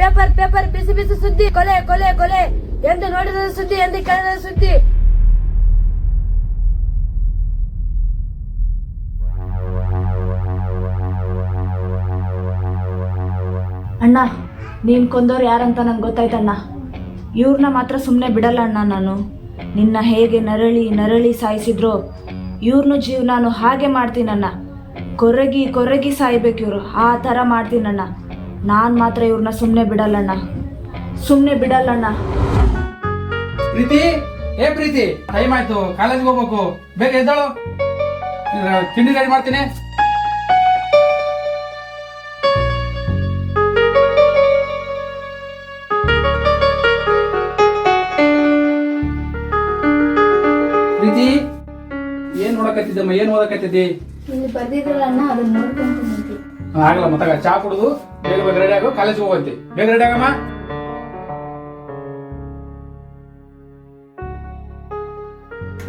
Paper paper, ಬಿಸಿ ಬಿಸಿ ಸುದ್ದಿ, ಕೊಲೆ ಕೊಲೆ ಕೊಲೆ. ಎಂದು ನೋಡಿದ ಸುದ್ದಿ, ಎಂದು ಕೇಳಿದ ಸುದ್ದಿ. ಅಣ್ಣ, ನೀನ್ ಕೊಂದವ್ರು ಯಾರಂತ ನಂಗೆ ಗೊತ್ತಾಯ್ತಣ್ಣ. ಇವ್ರನ್ನ ಮಾತ್ರ ಸುಮ್ಮನೆ ಬಿಡಲ್ಲ ಅಣ್ಣ ನಾನು. ನಿನ್ನ ಹೇಗೆ ನರಳಿ ನರಳಿ ಸಾಯಿಸಿದ್ರು ಇವ್ರನ್ನ ಜೀವನಾನು ಹಾಗೆ ಮಾಡ್ತೀನಣ್ಣ. ಕೊರಗಿ ಕೊರಗಿ ಸಾಯ್ಬೇಕು ಇವ್ರು. ಆ ಥರ ಮಾಡ್ತೀನಣ್ಣ. ನಾನು ಮಾತ್ರ ಇವ್ರನ್ನ ಸುಮ್ಮನೆ ಬಿಡಲ್ಲಣ್ಣ. ಸುಮ್ಮನೆ ಬಿಡಲ್ಲಣ್ಣ. ಪ್ರೀತಿ? ಏ ಪ್ರೀತಿ ಟೈಮ್ ಆಯ್ತು. ಕಾಲೇಜ್ಗೆ ಹೋಗ್ಬೇಕು. ಬೇಗ ಎದ್ದಾಳು. ತಿಂಡಿ ರೆಡಿ ಮಾಡ್ತೀನಿ. ಪ್ರೀತಿ ಏನ್ ನೋಡಕತ್ತಿದ್ದಮ್ಮ? ಏನ್ ಓದಕತ್ತಿದ್ದಿ? ಇಲ್ಲಿ ಬರ್ದಿದ್ರಲ್ಲ ಅಣ್ಣ ಅದನ್ನ ನೋಡ್ಕೊಂತೀನಿ ಆಗಲ್ಲ ಮತ್ತಾಗ ಚಾ ಕುಡುದು. ಬೇಗ ಬೇಗ ರೆಡಿ ಆಗು ಕಾಲೇಜ್ಗೆ ಹೋಗಂತಿ ಬೇಗ ರೆಡಿ ಆಗಮ್ಮ?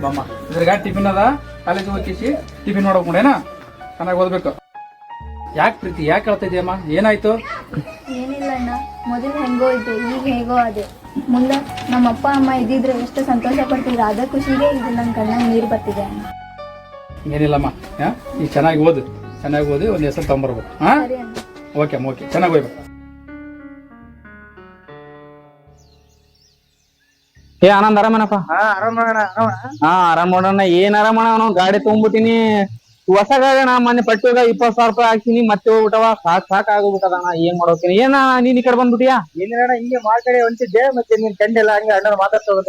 ಬಮ್ಮ ಇದ್ರಾಗ ಟಿಫಿನ್ ಅದ? ಕಾಲೇಜ್ ಹೋಗಿಸಿ ಟಿಫಿನ್ ನೋಡಕ್ ನೋಡೇನ ಚೆನ್ನಾಗಿ ಓದ್ಬೇಕು. ಯಾಕೆ ಪ್ರೀತಿ ಯಾಕೆ ಹೇಳ್ತಾ ಇದೆಯಮ್ಮ ಏನಾಯ್ತು? ಏನಿಲ್ಲ ಅಣ್ಣ ಮೊದಲು ಹೆಂಗೋ ಇತ್ತು ಈಗ ಹೇಗೋ ಅದೇ. ಮುಂದೆ ನಮ್ಮ ಅಪ್ಪ ಅಮ್ಮ ಇದ್ದಿದ್ರೆ ಎಷ್ಟು ಸಂತೋಷ ಪಡ್ತಿದ್ರು ಅದ ಖುಷಿಗೆ ಇದು ನನ್ನ ಕಣ್ಣಾಗ ನೀರು ಬರ್ತಿದೆ ಅಣ್ಣ. ಏನಿಲ್ಲಮ್ಮ ಹಾ? ಈಗ ಚೆನ್ನಾಗಿ ಓದು ಚೆನ್ನಾಗಿ ಓದಿ ಒಂದು ಹೆಸರು ತಗೊಂಬರ್ಬೇಕು ಹಾ? ಸರಿ ಅಣ್ಣ. ಓಕೆ ಅಮ್ಮ ಓಕೆ. ಚೆನ್ನಾಗಿ ಹೋಗ್ಬೇಕು ಏ ಆನಂದ್ ಆರಾಮನಪ್ಪ ಹಾ ಆರಾಮ್ ಮಾಡೋಣ ಏನ್ ಆರಾಮಣ ಅವನು? ಗಾಡಿ ತಗೊಂಡ್ಬಿಟ್ಟಿನಿ ಹೊಸ ಗಾಡಿ ನಾ ಮೊನ್ನೆ ಪಟ್ಟುಗ ಇಪ್ಪತ್ ಸಾವಿರ ರೂಪಾಯಿ ಹಾಕ್ಸಿನಿ ಮತ್ತೆ ಹೋಗ್ಬಿಟ್ಟವ. ಸಾಕ್ ಸಾಕ್ ಆಗೋಗ್ಬಿಟ್ಟದಣ್ಣ ಏನ್ ಮಾಡೋತೀನಿ ಏನ ನೀನ್ ಈ ಕಡೆ ಬಂದ್ಬಿಟ್ಟಿಯಾ? ಏನಿಲ್ಲ ಹಿಂಗೆ ಮಾರ್ಕಡೆ ಹೊಂಟಿದ್ದೆ ಮತ್ತೆ ನೀನ್ ಕಂಡಿಲ್ಲ ಹಂಗೆ ಅಣ್ಣ. ಮಾತಾಡ್ಸೋದು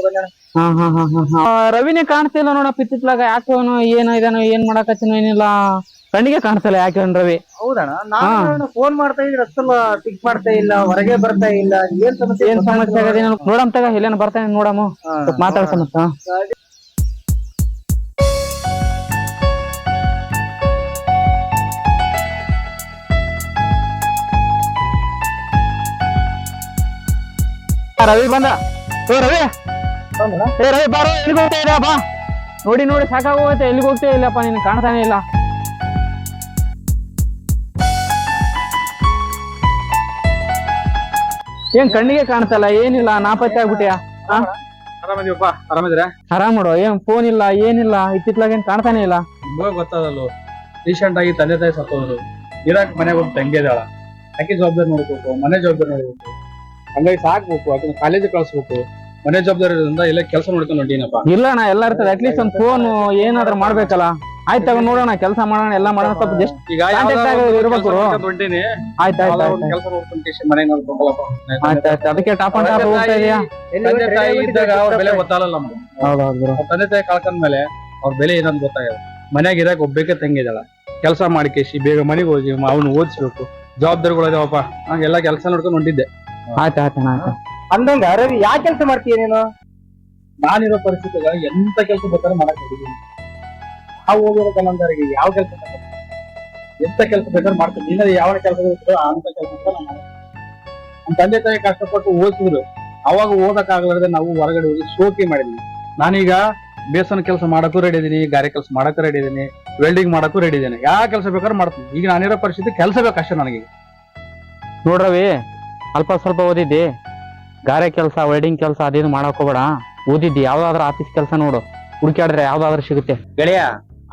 ರವಿನೇ ಕಾಣ್ತಿಲ್ಲ ನೋಡ ಪಿತ್ತಿತ್ಲಾಗ ಯಾಕೆ ಏನೋ ಏನು ಇದಾನೋ ಏನ್ ಮಾಡಕತ್ತಿನೋ ಏನಿಲ್ಲ. ಕಣ್ಣಿಗೆ ಕಾಣಿಸಲ್ಲ ಯಾಕೆ ಅವ್ನ್ ರವಿ ಹೌದಣ್ಣ ನಾನು ಫೋನ್ ಮಾಡ್ತಾ ಇದ್ರೆ ಅಷ್ಟಲ್ಲ ಪಿಕ್ ಮಾಡ್ತಾ ಇಲ್ಲ ಹೊರಗೆ ಬರ್ತಾ ಇಲ್ಲ ಏನ್ ಸಮಸ್ಯೆ ಏನ್ ಸಮಸ್ಯೆ ಆಗದೆ ನೋಡಮ್ ತಗ ಎಲ್ಲೇನ ಬರ್ತಾನೆ ನೋಡಮ್ಮ ಸ್ವಲ್ಪ ರವಿ ಬಂದ. ಓ ರವಿ. ಏ ರವಿ ಬಾರೋ ಎಲ್ಲಿಗೆ ಹೋಗ್ತಾ ಇದ್ಯಾ ಬಾ ನೋಡಿ ನೋಡಿ ಸಾಕಾಗೋಗುತ್ತೆ ಎಲ್ಲಿಗೆ ಹೋಗ್ತಾ ಇಲ್ಲಪ್ಪ ನೀನು ಕಾಣ್ತಾನೆ ಇಲ್ಲ. ಏನ್ ಕಣ್ಣಿಗೆ ಕಾಣ್ತಲ್ಲ ಏನಿಲ್ಲ ನಾಪತ್ತೆ ಆರಾಮದೀವಪ್ಪ ಆರಾಮಿದ್ರೆ ಆರಾಮ್ ನೋಡು ಏನ್ ಫೋನ್ ಇಲ್ಲ ಏನಿಲ್ಲ ಇತ್ತಿತ್ಲಾಗ ಏನ್ ಕಾಣ್ತಾನೆ ಇಲ್ಲ. ನಿಮಗೆ ಗೊತ್ತದಲ್ಲ ರೀಸೆಂಟ್ ಆಗಿ ತಂದೆ ತಾಯಿ ಸತ್ತೋದ್ರು. ಇರಾಕ್ ಮನೆಗೆ ಒಂದು ತಂಗಿ ಇದಾಳ ಆಕೆ ಜವಾಬ್ದಾರಿ ನೋಡ್ಬೇಕು ಮನೆ ಜವಾಬ್ದಾರಿ ನೋಡ್ಬೇಕು ಹಂಗಾಗಿ ಸಾಕ್ಬೇಕು ಆಕೆ ಕಾಲೇಜ್ ಕಳ್ಸ್ಬೇಕು. ಮನೆ ಜವಾಬ್ದಾರಿ ಇರೋದ್ರಿಂದ ಇಲ್ಲ ಕೆಲಸ ನೋಡ್ಕೊಂಡು ಹೊಂಟೀನಪ್ಪ. ಇಲ್ಲ ನಾ ಎಲ್ಲಾರ ಅಟ್ಲೀಸ್ಟ್ ಒಂದು ಫೋನ್ ಏನಾದ್ರೂ ಮಾಡ್ಬೇಕಲ್ಲ. ಆಯ್ತು ತಗೊಂಡ್ ನೋಡೋಣ ಕೆಲಸ ಮಾಡೋಣ ಎಲ್ಲ ಮಾಡೋಣ ಸ್ವಲ್ಪ ಜಸ್ಟ್ ಈಗ ಇರ್ಬೇಕು. ಹೊಂಟೀನಿ. ಆಯ್ತು ಆಯ್ತು ಕೆಲಸ ನೋಡ್ಕೊಂಡು ಮನೆ ನೋಡ್ಬೇಕಲ್ಲಪ್ಪ ಆಯ್ತು ಆಯ್ತು ಅದಕ್ಕೆ ಟಾಪ್ ಅಂಡ್ ಟಾಪ್ ಹೋಗ್ತಾ ಇದೆಯಾ? ತಂದೆ ತಾಯಿ ಇದ್ದಾಗ ಅವ್ರ ಬೆಲೆ ಗೊತ್ತಾಗಲ್ಲ ನಮ್ಗೆ. ಹೌದೌದು ತಂದೆ ತಾಯಿ ಕಳ್ಕೊಂಡ್ಮೇಲೆ ಅವ್ರ ಬೆಲೆ ಏನಂತ ಗೊತ್ತಾಗಲ್ಲ. ಮನ್ಯಾಗ ಇರಾಕ ಒಬ್ಬೇಕೆ ತಂಗಿದಾಳ. ಕೆಲಸ ಮಾಡ್ಕೇಶಿ ಬೇಗ ಮನೆಗೆ ಹೋಗಿ ಅವ್ನು ಓದಿಸ್ಬೇಕು. ಜವಾಬ್ದಾರಿಗಳಿದಾವಪ್ಪ. ಹಂಗೆಲ್ಲ ಕೆಲಸ ನೋಡ್ಕೊಂಡು ಹೊಂಟಿದ್ದೆ. ಆಯ್ತು ಆಯ್ತು ಆಯ್ತು. ಅಂದಂಗ ರವಿ ಯಾ ಕೆಲಸ ಮಾಡ್ತೀಯ ನೀನು? ನಾನಿರೋ ಪರಿಸ್ಥಿತಿಗ ಎಂತ ಕೆಲಸ ಬೇಕಾದ್ರೂ ಮಾಡಕ್ ಹೋಗಿದ್ದೀನಿ. ನಾವು ಹೋಗಿರೋ ಕನ್ನಂದರಿಗೆ ಯಾವ ಕೆಲಸ ಎಂತ ಕೆಲಸ ಬೇಕಾದ್ರೆ ಮಾಡ್ತೀನಿ. ನಿನ್ನ ಯಾವ ಕೆಲಸ ಬೇಕೋ ಅಂತ ಕೆಲಸ ನಾನು. ನಮ್ಮ ತಂದೆ ತಾಯಿ ಕಷ್ಟಪಟ್ಟು ಓದಿಸಿದ್ರು. ಅವಾಗ ಓದಕ್ಕಾಗಲಾರ್ದೆ ಆಗ್ಲಾರ್ದೆ ನಾವು ಹೊರಗಡೆ ಹೋಗಿ ಶೋಕಿ ಮಾಡಿದ್ವಿ. ನಾನೀಗ ಬೇಸನ ಕೆಲಸ ಮಾಡಕ್ಕೂ ರೆಡಿ ಇದೀನಿ ಗಾರೆ ಕೆಲಸ ಮಾಡಕ್ಕೂ ರೆಡಿ ಇದೀನಿ ವೆಲ್ಡಿಂಗ್ ಮಾಡಕ್ಕೂ ರೆಡಿ ಇದ್ದೇನೆ ಯಾವ ಕೆಲಸ ಬೇಕಾದ್ರೂ ಮಾಡ್ತೀನಿ. ಈಗ ನಾನಿರೋ ಪರಿಸ್ಥಿತಿ ಕೆಲಸ ಬೇಕಷ್ಟೇ ನನಗೆ ನೋಡ್ರವಿ ಅಲ್ಪ ಸ್ವಲ್ಪ ಓದಿದ್ದಿ. ಗಾರೆ ಕೆಲಸ ವೆಲ್ಡಿಂಗ್ ಕೆಲಸ ಅದೇನು ಮಾಡಕ್ ಹೋಗ್ಬೇಡ. ಓದಿದ್ದಿ. ಯಾವ್ದಾದ್ರು ಆಫೀಸ್ ಕೆಲಸ ನೋಡು. ಹುಡುಕಾಡಿದ್ರೆ ಯಾವ್ದಾದ್ರು ಸಿಗುತ್ತೆ. ಗೆಳೆಯ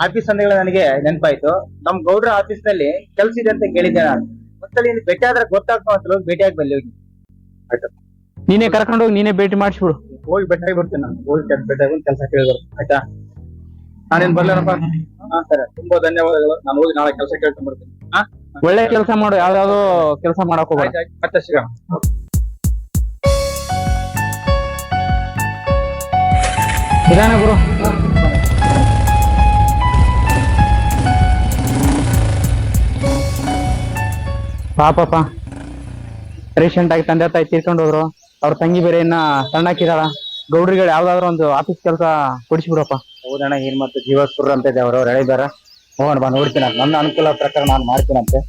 ಆಫೀಸ್ ಅಂದಾಗ ನನಗೆ ನೆನಪಾಯ್ತು. ನಮ್ ಗೌಡ್ರ ಆಫೀಸ್ನಲ್ಲಿ ಕೆಲ್ಸ ಇದೆ ಅಂತ ಕೇಳಿದ್ದೆ ನಾನು. ಒಂದ್ಸಲ ಇಲ್ಲಿ ಭೇಟಿ ಆದ್ರೆ ಗೊತ್ತಾಗ್ತಾ ಅಂತ ಭೇಟಿಯಾಗಿ ಬಲ್ಲಿ ಹೋಗಿ. ನೀನೇ ಕರ್ಕೊಂಡು ಹೋಗಿ ನೀನೇ ಭೇಟಿ ಮಾಡಿಸ್ಬಿಡು. ಹೋಗಿ ಬೆಟ್ಟಾಗಿ ಬರ್ತೀನಿ ನಾನು. ಹೋಗಿ ಕೆಲ್ಸ ಒಂದು ಕೆಲಸ ಕೇಳಿ ಬರ್ತೀನಿ. ಆಯ್ತಾ? ನಾನೇನ್ ಬರ್ಲಾರಪ್ಪ ಹಾ ಸರಿ. ತುಂಬಾ ಧನ್ಯವಾದಗಳು. ನಾನು ಹೋಗಿ ನಾಳೆ ಕೆಲಸ ಕೇಳ್ಕೊಂಡ್ ಬರ್ತೀನಿ. ಹಾ? ಒಳ್ಳೆ ಕೆಲಸ ಮಾಡು. ಯಾವ್ದಾದ್ರು ಕೆಲಸ ಮಾಡಕ್ ಹೋಗ್ಬೇಡ. ಮತ್ತೆ ಸಿಗೋಣ. ಇದಾನ ಗುರು. ಪಾಪಪ್ಪ. ರೀಸೆಂಟ್ ಆಗಿ ತಂದೆ ತಾಯಿ ತೀರ್ಕೊಂಡು ಹೋದ್ರು. ಅವ್ರ ತಂಗಿ ಬೇರೆ ಇನ್ನ ಸಣ್ಣಕ್ಕಿದಾಳ ಗೌಡ್ರಿಗಳು ಯಾವ್ದಾದ್ರು ಒಂದು ಆಫೀಸ್ ಕೆಲಸ ಕೊಡಿಸ್ಬಿಡಪ್ಪ. ಹೌದಣ್ಣ ಏನ್ ಮತ್ತೆ ಜೀವಸ್ಪುರ ಅಂತ ಇದೆ ಅವ್ರವ್ರು ಹೇಳಿದಾರ ಹೋಗೋಣ ಬಾ, ನೋಡ್ತೀನಿ. ನನ್ನ ಅನುಕೂಲ ಪ್ರಕಾರ ನಾನು ಮಾಡ್ತೀನಂತೆ.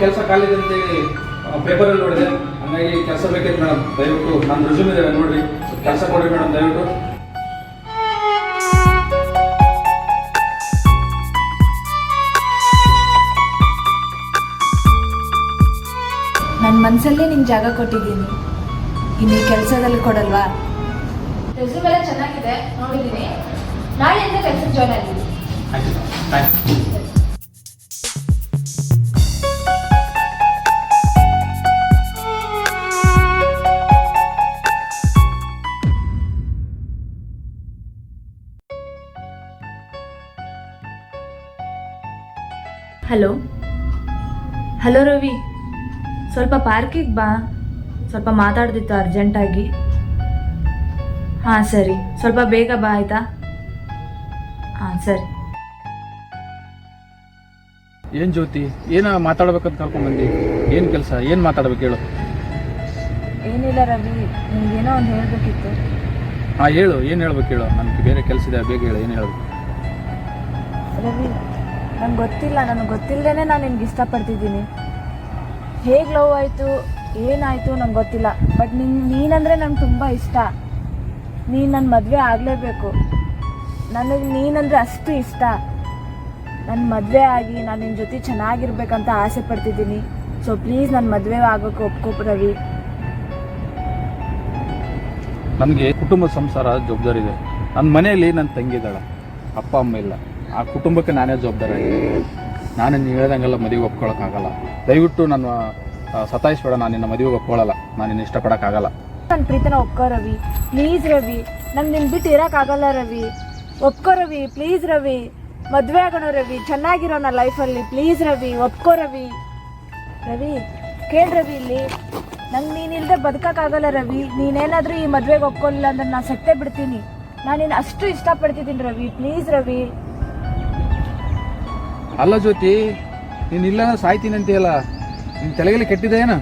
ಕೆಲಸ ಖಾಲಿದೆ ಅಂತೇಳಿ ಪೇಪರಲ್ಲಿ ನೋಡಿದೆ. ಹಂಗಾಗಿ ಕೆಲಸ ಬೇಕಿತ್ತು ಮೇಡಮ್ ದಯವಿಟ್ಟು ನನ್ನ ರೆಸ್ಯೂಮ್ ಇದೆ ನೋಡ್ರಿ. ಕೆಲಸ ಕೊಡ್ರಿ ಮೇಡಮ್ ದಯವಿಟ್ಟು. ನನ್ನ ಮನಸ್ಸಲ್ಲೇ ನಿಂಗೆ ಜಾಗ ಕೊಟ್ಟಿದ್ದೀನಿ. ಇನ್ನು ಕೆಲಸದಲ್ಲಿ ಕೊಡಲ್ವಾ? ರೆಸ್ಯೂಮ್ ಎಲ್ಲ ಚೆನ್ನಾಗಿದೆ ನೋಡಿದ್ದೀನಿ. ನಾಳೆಯಿಂದ ಕೆಲಸಕ್ಕೆ ಜಾಯ್ನ್ ಆಗಿದ್ದೀನಿ. ಹಲೋ? ಹಲೋ ರವಿ ಸ್ವಲ್ಪ ಪಾರ್ಕಿಗೆ ಬಾ. ಸ್ವಲ್ಪ ಮಾತಾಡ್ದಿತ್ತು ಅರ್ಜೆಂಟಾಗಿ. ಹಾಂ ಸರಿ. ಸ್ವಲ್ಪ ಬೇಗ ಬಾ ಆಯಿತಾ? ಹಾಂ ಸರಿ. ಏನು ಜ್ಯೋತಿ? ಏನ ಮಾತಾಡ್ಬೇಕಂತ ಕರ್ಕೊಂಡ್ ಏನು ಏನ್ ಕೆಲಸ? ಏನು ಮಾತಾಡ್ಬೇಕು ಹೇಳು. ಏನಿಲ್ಲ ರವಿ ನಿಮ್ಗೇನೋ ಒಂದು ಹೇಳಬೇಕಿತ್ತು. ಹಾಂ ಹೇಳು. ಏನು ಹೇಳ್ಬೇಕು ಹೇಳು. ನನಗೆ ಬೇರೆ ಕೆಲಸ ಇದೆ. ಬೇಗ ಹೇಳು. ಏನು ಹೇಳ್ಬೇಕು? ರವಿ ನಂಗೆ ಗೊತ್ತಿಲ್ಲ, ನನಗೆ ಗೊತ್ತಿಲ್ಲದೇ ನಾನು ನಿನ್ಗೆ ಇಷ್ಟಪಡ್ತಿದ್ದೀನಿ. ಹೇಗೆ ಲವ್ ಆಯಿತು, ಏನಾಯಿತು ನಂಗೆ ಗೊತ್ತಿಲ್ಲ. ಬಟ್ ನಿನ್, ನೀನಂದರೆ ನಂಗೆ ತುಂಬ ಇಷ್ಟ. ನೀನು ನನ್ನ ಮದುವೆ ಆಗಲೇಬೇಕು. ನನಗೆ ನೀನಂದರೆ ಅಷ್ಟು ಇಷ್ಟ. ನನ್ನ ಮದುವೆ ಆಗಿ ನಾನು ನಿನ್ನ ಜೊತೆ ಚೆನ್ನಾಗಿರ್ಬೇಕಂತ ಆಸೆ ಪಡ್ತಿದ್ದೀನಿ. ಸೊ ಪ್ಲೀಸ್ ನನ್ನ ಮದುವೆ ಆಗೋಕ್ಕೆ ಒಪ್ಕೊ ರವಿ. ನನಗೆ ಕುಟುಂಬ ಸಂಸಾರ ಜವಾಬ್ದಾರಿ ಇದೆ ನನ್ನ ಮನೆಯಲ್ಲಿ ನನ್ನ ತಂಗಿದ್ದಾಳೆ ಅಪ್ಪ, ಅಮ್ಮ ಇಲ್ಲ. ಆ ಕುಟುಂಬಕ್ಕೆ ನಾನೇ ಜವಾಬ್ದಾರಿ ನಾನು ನೀನು ಹೇಳ್ದಂಗೆಲ್ಲ ಮದುವೆ ಒಪ್ಕೊಳಕ್ಕಾಗಲ್ಲ. ದಯವಿಟ್ಟು ನನ್ನ ಸತಾಯಿಸ್ಬೇಡ ನಾನು ನಿನ್ನ ಮದುವೆ ಒಪ್ಕೊಳ್ಳಲ್ಲ ನಾನು ನಿನ್ನ ಇಷ್ಟಪಡೋಕ್ಕಾಗಲ್ಲ. ನನ್ನ ಪ್ರೀತಿನ ಒಪ್ಕೋ ರವಿ. ಪ್ಲೀಸ್ ರವಿ. ನಂಗೆ ನಿನ್ನ ಬಿಟ್ಟು ಇರೋಕ್ಕಾಗಲ್ಲ ರವಿ. ಒಪ್ಕೋ ರವಿ, ಪ್ಲೀಸ್ ರವಿ. ಮದುವೆ ಆಗೋಣ ರವಿ. ಚೆನ್ನಾಗಿರೋಣ ಲೈಫಲ್ಲಿ. ಪ್ಲೀಸ್ ರವಿ, ಒಪ್ಕೋ ರವಿ. ರವಿ, ಕೇಳಿ ರವಿ ಇಲ್ಲಿ. ನಂಗೆ ನೀನಿಲ್ಲದೆ ಬದುಕೋಕ್ಕಾಗಲ್ಲ ರವಿ. ನೀನೇನಾದರೂ ಈ ಮದುವೆಗೆ ಒಪ್ಕೊಳ್ಳಿಲ್ಲ ಅಂದ್ರೆ ನಾನು ಸತ್ತೇ ಬಿಡ್ತೀನಿ. ನಾನು ನಿನ್ನ ಅಷ್ಟು ಇಷ್ಟಪಡ್ತಿದ್ದೀನಿ ರವಿ. ಪ್ಲೀಸ್ ರವಿ. ಅಲ್ಲ ಜ್ಯೋತಿ ನೀನು ಇಲ್ಲ ಸಾಯ್ತೀನಿ ಅಂತೀಯಲ್ಲ? ನಿನ್ನ ತಲೆಗೆಲ್ಲ ಕೆಟ್ಟಿದೆ ಏನು?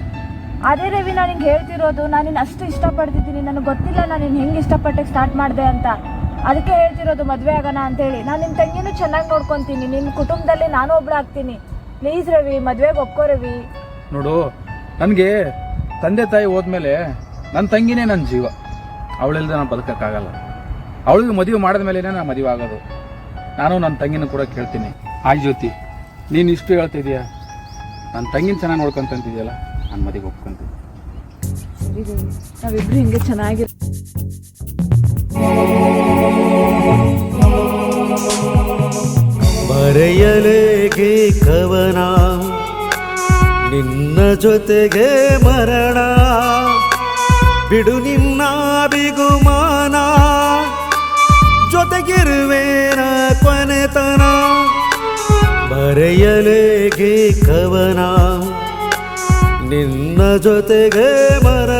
ಅದೇ ರವಿ ನಾನು ನಿಂಗೆ ಹೇಳ್ತಿರೋದು ನಾನು ನಿನ್ನ ಅಷ್ಟು ಇಷ್ಟಪಡ್ತಿದ್ದೀನಿ. ನನಗೆ ಗೊತ್ತಿಲ್ಲ ನಾನು ನಿನ್ನ ಹೆಂಗೆ ಇಷ್ಟಪಟ್ಟಕ್ಕೆ ಸ್ಟಾರ್ಟ್ ಮಾಡಿದೆ ಅಂತ. ಅದಕ್ಕೆ ಹೇಳ್ತಿರೋದು ಮದುವೆ ಆಗೋಣ ಅಂತೇಳಿ. ನಾನು ನಿನ್ನ ತಂಗಿನೂ ಚೆನ್ನಾಗಿ ನೋಡ್ಕೊತೀನಿ. ನಿನ್ನ ಕುಟುಂಬದಲ್ಲಿ ನಾನು ಒಬ್ಳು ಆಗ್ತೀನಿ. ಪ್ಲೀಸ್ ರವಿ ಮದುವೆಗೆ ಒಪ್ಕೋ ರವಿ. ನೋಡು ನನಗೆ ತಂದೆ ತಾಯಿ ಹೋದ್ಮೇಲೆ ನನ್ನ ತಂಗಿನೇ ನನ್ನ ಜೀವ. ಅವಳಿಲ್ಲದೆ ನಾನು ಬದುಕೋಕ್ಕಾಗಲ್ಲ. ಅವಳಿಗೆ ಮದುವೆ ಮಾಡಿದ ಮೇಲೆ ನಾನು ಮದುವೆ ಆಗೋದು. ನಾನು ನನ್ನ ತಂಗಿನ ಕೂಡ ಕೇಳ್ತೀನಿ. ಆಯ್ ಜ್ಯೋತಿ ನೀನು ಇಷ್ಟು ಹೇಳ್ತಿದೀಯ ನನ್ನ ತಂಗಿನ ಚೆನ್ನಾಗಿ ನೋಡ್ಕೊಂತಂತಿದ್ಯಲ್ಲ ನನ್ನ ಮದಿಗೆ ಒಪ್ಕೊಂತೀನಿ ರವಿ ನಾವಿಬ್ರು ಹಿಂಗೆ ಚೆನ್ನಾಗಿ ಬರೆಯಲೇಗೆ ಕವನ? ನಿನ್ನ ಜೊತೆಗೆ ಮರಣ? ಬಿಡು ನಿನ್ನ ಬಿಗುಮಾನ ಜೊತೆಗಿರುವೇನ ಕೊನೆತನ? ಬರೆಯಲೇಗೆ ಕವನ. ನಿನ್ನ ಜೊತೆಗೆ ಮರಣ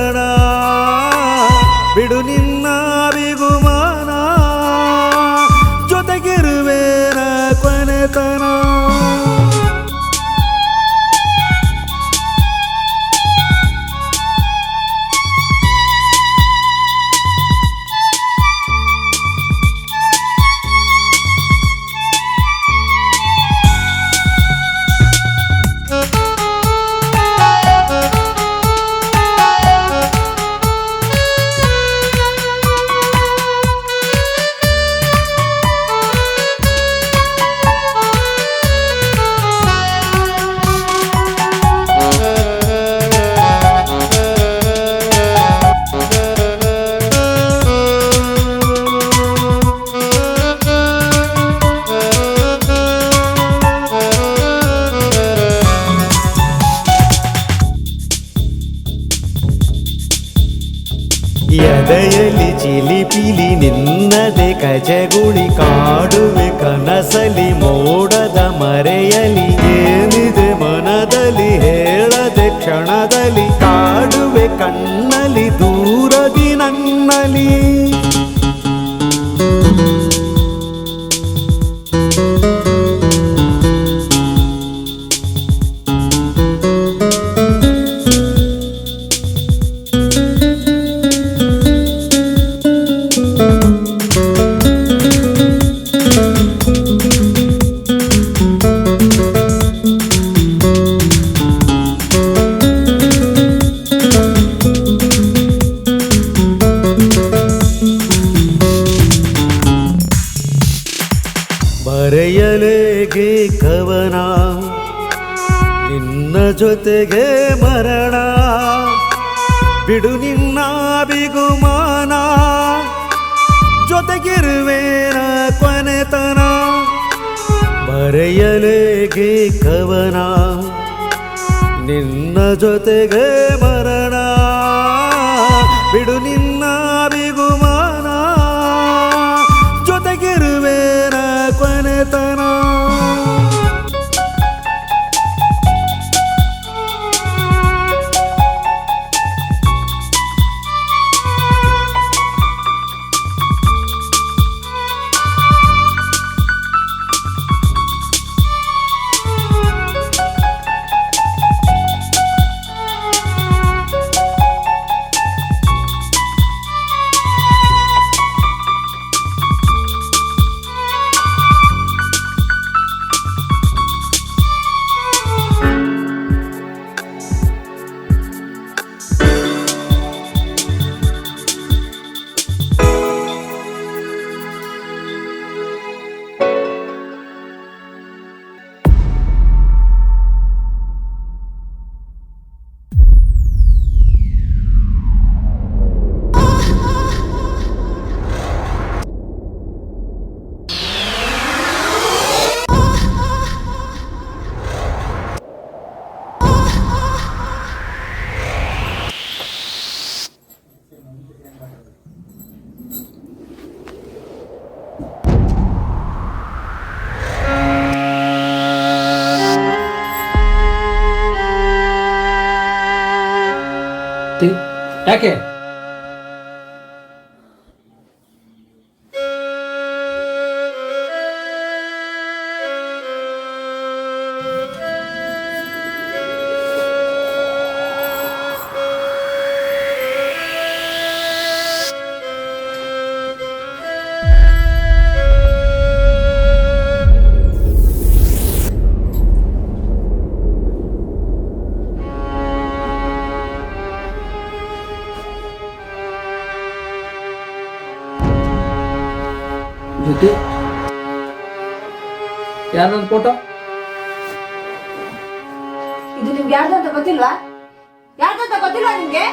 ಬರೆಯಲೇಗೆ ಕವನ ನಿನ್ನ ಜೊತೆಗೆ ಮರಣ. ಬಿಡು ಯಾಕೆ ಜ್ಯೋತಿ ಯಾರ್ದು ಫೋಟೋ ಇದು ನಿಮ್ಗೆ ಯಾರ್ದು ಅಂತ ಗೊತ್ತಿಲ್ವಾ? ಯಾರ್ದು ಅಂತ ಗೊತ್ತಿಲ್ವಾ ನಿಮ್ಗೆ?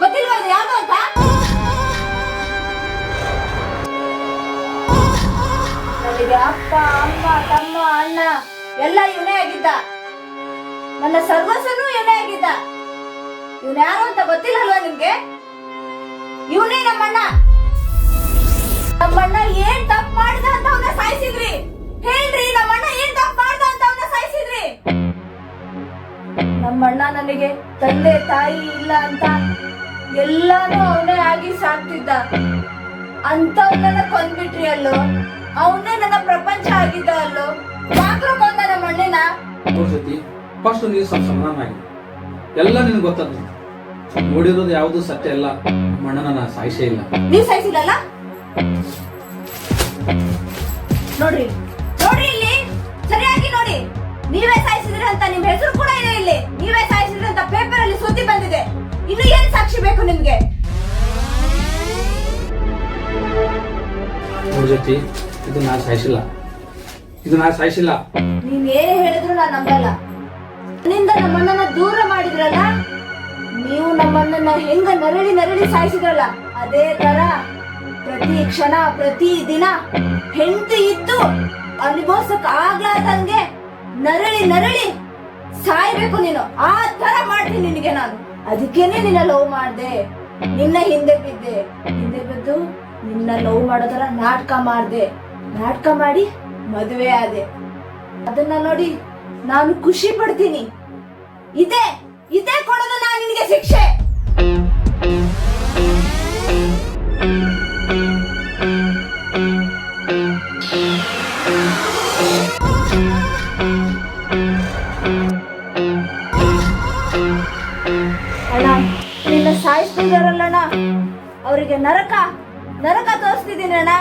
ಗೊತ್ತಿಲ್ವಾ ಇದು ಯಾರ್ದು ಅಂತ? ನನಗೆ ಅಪ್ಪ, ಅಮ್ಮ, ತಮ್ಮ, ಅಣ್ಣ ಎಲ್ಲ ಇವನೇ ಆಗಿದ್ದ. ನನ್ನ ಸರ್ವಸ್ವನು ಇವನೇ ಆಗಿದ್ದ. ಇವನ್ ಯಾರು ಅಂತ ಗೊತ್ತಿಲ್ಲಲ್ವಾ ನಿಮ್ಗೆ? ಇವನೇ ನಮ್ಮಣ್ಣ. ನಮ್ಮಣ್ಣ ಏನ್ ತಪ್ಪು ಮಾಡಿದ ಅಂತ ಸಾಯಿಸಿದ್ರಿ? ಹೇಳ್ರಿ ನಮ್ಮಣ್ಣ ಏನ್ ತಪ್ಪು ಮಾಡ್ದ ಅಂತ ಅವನ್ನ ಸಾಯಿಸಿದ್ರಿ? ನಮ್ಮಣ್ಣ ನನಗೆ ತಂದೆ ತಾಯಿ ಇಲ್ಲ ಅಂತ ಎಲ್ಲಾನು ಅವನೇ ಆಗಿ ಸಾಕ್ತಿದ್ದ. ಅಂತವನ್ನ ಕೊಂದ್ಬಿಟ್ರಿ ಅಲ್ಲೋ? ಅವನೇ ನನ್ನ ಪ್ರಪಂಚ ಆಗಿದ್ದ ಅಲ್ಲೋ? ಮಾತ್ರ ಕೊಂದ ನಮ್ಮ ಅಣ್ಣನ ಫಸ್ಟ್ ನೀವು ಸ್ವಲ್ಪ ಸಮಾಧಾನ ಆಗಿ. ಎಲ್ಲ ನಿನ್ಗೆ ಗೊತ್ತದ ನೋಡಿರೋದು ಯಾವುದು ಸತ್ಯ ಇಲ್ಲ ಮಣ್ಣನ ಸಾಯಿಸೇ ಇಲ್ಲ. ನೀವ್ ಸಾಯಿಸಿಲ್ಲಲ್ಲ? ನೋಡ್ರಿ ನೋಡ್ರಿ ಇಲ್ಲಿ ಸರಿಯಾಗಿ ನೋಡಿ. ನೀವೇ ಸಾಯಿಸಿದ್ರಿ ಅಂತ ನಿಮ್ ಹೆಸರು ಕೂಡ ಇದೆ ಇಲ್ಲಿ. ನೀವೇ ಸಾಯಿಸಿದ್ರಿ ಅಂತ ಪೇಪರ್ ಅಲ್ಲಿ ಸುದ್ದಿ ಬಂದಿದೆ. ಇನ್ನು ಏನ್ ಸಾಕ್ಷಿ ಬೇಕು ನಿಮ್ಗೆ? ಜೊತೆ ಇದು ನಾ ಸಾಯಿಸಿಲ್ಲ. ಇದು ನಾ ಸಾಯಿಸಿಲ್ಲ. ನೀವ್ ಏನೇ ಹೇಳಿದ್ರು ನಾನು ನಂಬಲ್ಲ. ನಿಂದ ನಮ್ಮಣ್ಣನ ದೂರ ಮಾಡಿದ್ರಲ್ಲ ನೀವು ನಮ್ಮಣ್ಣನ ಹೆಂಗ ನರಳಿ ನರಳಿ ಸಾಯಿಸಿದ್ರಲ್ಲ ಅದೇ ತರ. ಪ್ರತಿ ಕ್ಷಣ, ಪ್ರತಿ ದಿನ ಹೆಂಡತಿ ಇದ್ದು ಅನುಭವಿಸಕ್ ಆಗ್ಲಾರ್ದಂಗೆ ನರಳಿ ನರಳಿ ಸಾಯ್ಬೇಕು ನೀನು. ಆ ತರ ಮಾಡ್ತೀನಿ ನಿನಗೆ ನಾನು. ಅದಕ್ಕೇನೆ ನಿನ್ನ ಲವ್ ಮಾಡ್ದೆ. ನಿನ್ನ ಹಿಂದೆ ಬಿದ್ದೆ. ಹಿಂದೆ ಬಿದ್ದು ನಿನ್ನ ಲವ್ ಮಾಡೋ ತರ ನಾಟಕ ಮಾಡ್ದೆ. ನಾಟಕ ಮಾಡಿ ಮದುವೆ ಆದೆ. ಅದನ್ನ ನೋಡಿ ನಾನು ಖುಷಿ ಪಡ್ತೀನಿ. ಇದೆ ಇದೆ ಕೊಡೋದು ನಾನು ನಿನಗೆ ಶಿಕ್ಷೆ. ಅವರಿಗೆ ನರಕ ನರಕ ತೋರಿಸ್ತಿದ್ದೀನಿ ಅಣ್ಣ.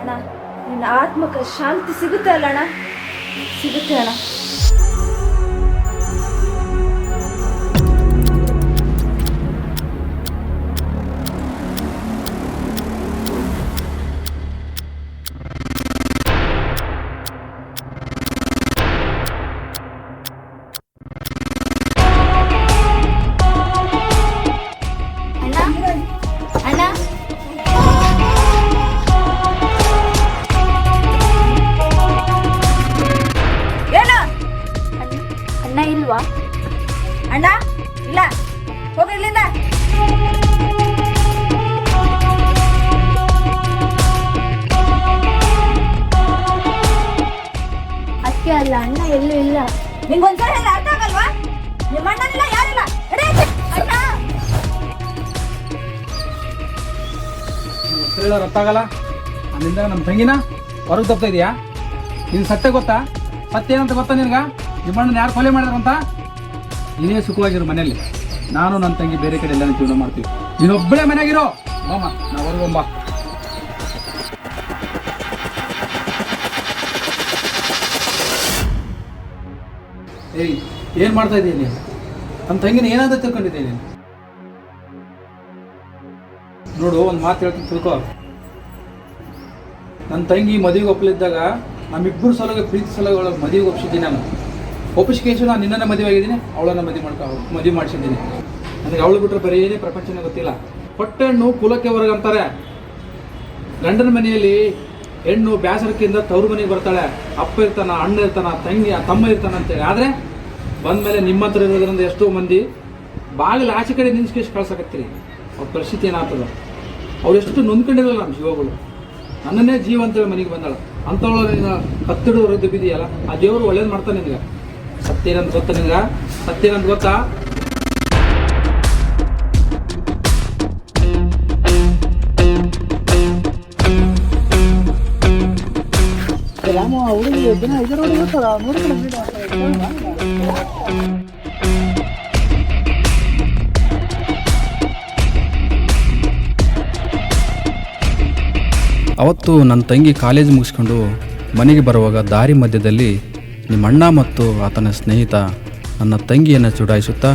ಅಣ್ಣ ನಿನ್ನ ಆತ್ಮಕ್ಕೆ ಶಾಂತಿ ಸಿಗುತ್ತೆ ಅಲ್ಲ ಅಣ್ಣ? ಸಿಗುತ್ತೆ ಅಣ್ಣ. ಗೊತ್ತಾಗಲ್ಲ? ಅಲ್ಲಿಂದ ನಮ್ಮ ತಂಗಿನ ಹೊರಗೆ ತಪ್ತಾ ಇದೆಯಾ? ನಿನ್ ಸತ್ಯ ಗೊತ್ತಾ? ಸತ್ಯ ಏನಂತ ಗೊತ್ತಾ ನಿನ್ಗ? ನಿಮ್ಮಣ್ಣನ ಯಾರು ಕೊಲೆ ಮಾಡಿದ್ರಂತ ನೀನೇ ಸುಖವಾಗಿರು ಮನೆಯಲ್ಲಿ. ನಾನು ನನ್ನ ತಂಗಿ ಬೇರೆ ಕಡೆ ಎಲ್ಲ ಜೀವನ ಮಾಡ್ತೀವಿ. ನೀನೊಬ್ಬಳೇ ಮನೆಯಾಗಿರೋ ಬಾಮ ನಾವು ಹೊರಗೊಂಬ ಏಯ್, ಏನ್ ಮಾಡ್ತಾ ಇದೀಯ ನೀನು? ನಮ್ಮ ತಂಗಿನ ಏನಾದ್ರು ತಿಳ್ಕೊಂಡಿದ್ದೀನಿ ನೋಡು, ಒಂದು ಮಾತು ಹೇಳ್ತೀನಿ ತಿಳ್ಕೊ. ನನ್ನ ತಂಗಿ ಮದುವೆಗೆ ಒಪ್ಪಲಿದ್ದಾಗ ನಮ್ಮಿಬ್ಬರು ಸಲಗ ಪ್ರೀತಿ ಸಲಗ ಒಳಗೆ ಮದುವೆಗೆ ಒಪ್ಪಿಸಿದ್ದೀನಿ ನಾನು. ಒಪ್ಪಿಸ್ಕೇಶು ನಾನು ನಿನ್ನನ್ನು ಮದುವೆ ಆಗಿದ್ದೀನಿ, ಅವಳನ್ನ ಮದುವೆ ಮಾಡ್ಕೊ ಮದುವೆ ಮಾಡಿಸಿದ್ದೀನಿ. ನನಗೆ ಅವಳು ಬಿಟ್ಟರೆ ಬರೀ ಏನೇ ಪ್ರಪಂಚನೇ ಗೊತ್ತಿಲ್ಲ. ಹೊಟ್ಟೆಹಣ್ಣು ಕುಲಕ್ಕೆ ಹೊರಗೆ ಅಂತಾರೆ. ಗಂಡನ ಮನೆಯಲ್ಲಿ ಹೆಣ್ಣು ಬ್ಯಾಸರಕ್ಕಿಂತ ತವ್ರ ಮನೆಗೆ ಬರ್ತಾಳೆ. ಅಪ್ಪ ಇರ್ತಾನ, ಅಣ್ಣ ಇರ್ತಾನ, ತಂಗಿ, ತಮ್ಮ ಇರ್ತಾನ ಅಂತೇಳಿ. ಆದರೆ ಬಂದಮೇಲೆ ನಿಮ್ಮ ಹತ್ರ ಇರೋದ್ರಿಂದ ಎಷ್ಟೋ ಮಂದಿ ಬಾಗಿಲು ಆಚೆ ಕಡೆ ನಿನ್ಸ್ಕೇಶ್ ಕಳ್ಸಕತ್ತೀರಿ. ಅವ್ರ ಪರಿಸ್ಥಿತಿ ಏನಾಗ್ತದೆ? ಅವ್ರು ಎಷ್ಟು ನೊಂದ್ಕೊಂಡಿರಲ್ಲ ನಮ್ಮ ಜೀವಗಳು ನನ್ನನ್ನೇ ಜೀವ ಅಂತೇಳಿ ಮನೆಗೆ ಬಂದಾಳ. ಅಂಥವಳು ನಿನ್ನ ಕತ್ತಿಡು ರದ್ದು ಬಿದೆಯಲ್ಲ ಆ ದೇವರು ಒಳ್ಳೇದು ಮಾಡ್ತಾನೆ ನಿನಗೆ. ಸತ್ಯನಂತ ಗೊತ್ತಾ ನಿನಗ? ಸತ್ಯನಂತ ಗೊತ್ತಾ? ಅವತ್ತು ನನ್ನ ತಂಗಿ ಕಾಲೇಜ್ ಮುಗಿಸ್ಕೊಂಡು ಮನೆಗೆ ಬರುವಾಗ ದಾರಿ ಮಧ್ಯದಲ್ಲಿ ನಿಮ್ಮಣ್ಣ ಮತ್ತು ಆತನ ಸ್ನೇಹಿತ ನನ್ನ ತಂಗಿಯನ್ನು ಚುಡಾಯಿಸುತ್ತಾ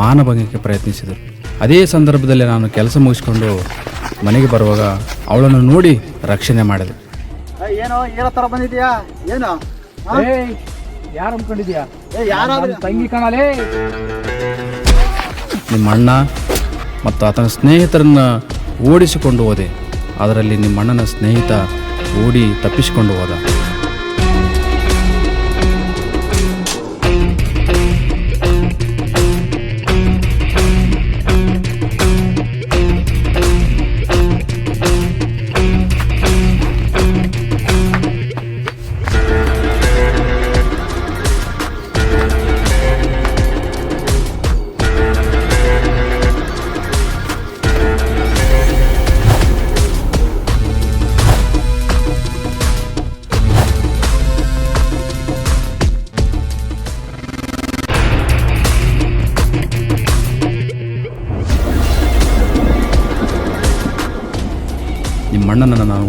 ಮಾನಭಂಗಕ್ಕೆ ಪ್ರಯತ್ನಿಸಿದರು. ಅದೇ ಸಂದರ್ಭದಲ್ಲಿ ನಾನು ಕೆಲಸ ಮುಗಿಸ್ಕೊಂಡು ಮನೆಗೆ ಬರುವಾಗ ಅವಳನ್ನು ನೋಡಿ ರಕ್ಷಣೆ ಮಾಡಿದೆ. ಏನೋ ಏನೋ ತರ ಬಂದಿದ್ಯಾ? ಏನು ಯಾರು ಅನ್ಕೊಂಡಿದ್ಯಾ? ಯಾರು ತಂಗಿ ಕಾಣಲೇ. ನಿಮ್ಮ ಅಣ್ಣ ಮತ್ತು ಆತನ ಸ್ನೇಹಿತರನ್ನು ಓಡಿಸಿಕೊಂಡು ಹೋದೆ. ಅದರಲ್ಲಿ ನಿಮ್ಮ ಅಣ್ಣನ ಸ್ನೇಹಿತ ಓಡಿ ತಪ್ಪಿಸಿಕೊಂಡು ಹೋದ.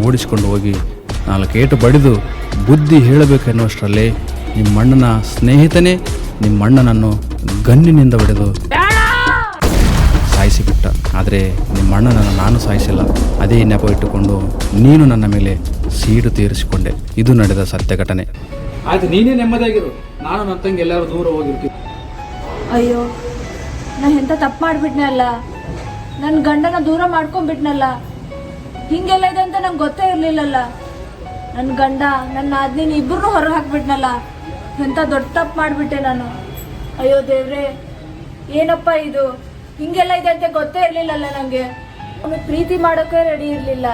ಓಡಿಸಿಕೊಂಡು ಹೋಗಿ ನಾಲ್ಕೇಟು ಬಡಿದು ಬುದ್ಧಿ ಹೇಳಬೇಕೆನ್ನುವಷ್ಟರಲ್ಲಿ ನಿಮ್ಮಣ್ಣನ ಸ್ನೇಹಿತನೇ ನಿಮ್ಮಣ್ಣನನ್ನು ಗನ್ನಿನಿಂದ ಬಡಿದು ಸಾಯಿಸಿಬಿಟ್ಟ. ಆದರೆ ನಿಮ್ಮಣ್ಣನನ್ನು ನಾನು ಸಾಯಿಸಿಲ್ಲ. ಅದೇ ನೆಪ ಇಟ್ಟುಕೊಂಡು ನೀನು ನನ್ನ ಮೇಲೆ ಸೀಡು ತೀರಿಸಿಕೊಂಡೆ. ಇದು ನಡೆದ ಸತ್ಯ ಘಟನೆ. ಆಯ್ತು ನೀನೇ ನೆಮ್ಮದಿಯಾಗಿರು. ನಾನು ನನ್ನ ತಂಗಿ ಎಲ್ಲರೂ ದೂರ ಹೋಗಿರ್ತೀನಿ. ಅಯ್ಯೋ ನಾ ಎಂತ ತಪ್ಪು ಮಾಡಿಬಿಟ್ನಲ್ಲ? ನನ್ನ ಗಂಡನ ದೂರ ಮಾಡ್ಕೊಂಡ್ಬಿಟ್ನಲ್ಲ? ಹಿಂಗೆಲ್ಲ ಇದೆ ಅಂತ ನಂಗೆ ಗೊತ್ತೇ ಇರಲಿಲ್ಲಲ್ಲ. ನನ್ನ ಗಂಡ ನನ್ನ ಆದ್ನಿನ ಇಬ್ಬರನ್ನೂ ಹೊರಗೆ ಹಾಕ್ಬಿಟ್ನಲ್ಲ. ಎಂಥ ದೊಡ್ಡ ತಪ್ಪು ಮಾಡಿಬಿಟ್ಟೆ ನಾನು. ಅಯ್ಯೋ ದೇವ್ರೆ, ಏನಪ್ಪ ಇದು? ಹಿಂಗೆಲ್ಲ ಇದೆ ಅಂತ ಗೊತ್ತೇ ಇರಲಿಲ್ಲಲ್ಲ ನನಗೆ ಅವನು ಪ್ರೀತಿ ಮಾಡೋಕ್ಕೆ ರೆಡಿ ಇರಲಿಲ್ಲ.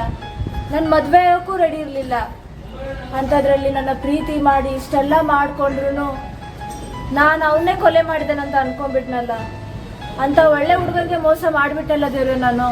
ನನ್ನ ಮದುವೆ ಆಗೋಕ್ಕೂ ರೆಡಿ ಇರಲಿಲ್ಲ. ಅಂಥದ್ರಲ್ಲಿ ನನ್ನ ಪ್ರೀತಿ ಮಾಡಿ ಇಷ್ಟೆಲ್ಲ ಮಾಡಿಕೊಂಡ್ರು ನಾನು ಅವನ್ನೇ ಕೊಲೆ ಮಾಡಿದೆನಂತ ಅನ್ಕೊಂಡ್ಬಿಟ್ನಲ್ಲ. ಅಂತ ಒಳ್ಳೆ ಹುಡುಗನಿಗೆ ಮೋಸ ಮಾಡಿಬಿಟ್ಟಲ್ಲ ದೇವ್ರೆ ನಾನು.